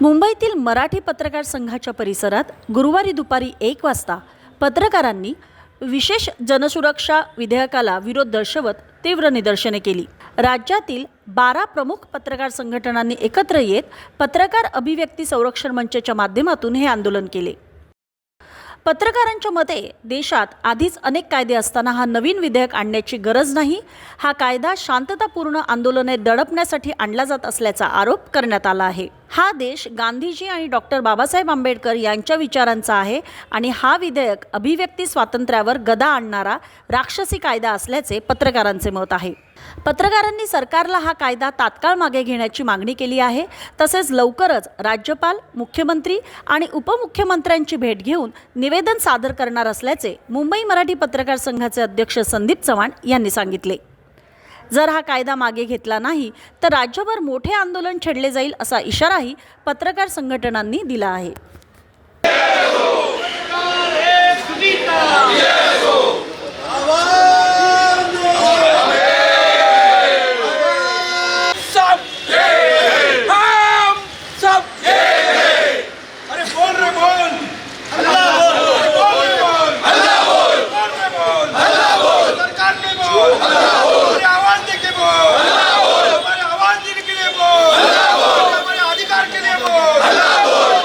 मुंबईतील मराठी पत्रकार संघाच्या परिसरात गुरुवारी दुपारी एक वाजता पत्रकारांनी विशेष जनसुरक्षा विधेयकाला विरोध दर्शवत तीव्र निदर्शने केली. राज्यातील बारा प्रमुख पत्रकार संघटनांनी एकत्र येत पत्रकार अभिव्यक्ती संरक्षण मंचाच्या माध्यमातून हे आंदोलन केले. पत्रकारांच्या मते देशात आधीच अनेक कायदे असताना हा नवीन विधेयक आणण्याची गरज नाही हा कायदा शांततापूर्ण आंदोलने दडपण्यासाठी आणला जात असल्याचा आरोप करण्यात आला आहे. हा देश गांधीजी आणि डॉक्टर बाबासाहेब आंबेडकर यांच्या विचारांचा आहे आणि हा विधेयक अभिव्यक्ती स्वातंत्र्यावर गदा आणणारा राक्षसी कायदा असल्याचे पत्रकारांचे मत आहे. पत्रकारांनी सरकारला हा कायदा तात्काळ मागे घेण्याची मागणी केली आहे. तसेच लवकरच राज्यपाल मुख्यमंत्री आणि उपमुख्यमंत्र्यांची भेट घेऊन निवेदन सादर करणार असल्याचे मुंबई मराठी पत्रकार संघाचे अध्यक्ष संदीप चव्हाण यांनी सांगितले. जर हा कायदा मागे घेतला नाही तर राज्यभर मोठे आंदोलन छेडले जाईल असा इशाराही पत्रकार संघटनांनी दिला आहे.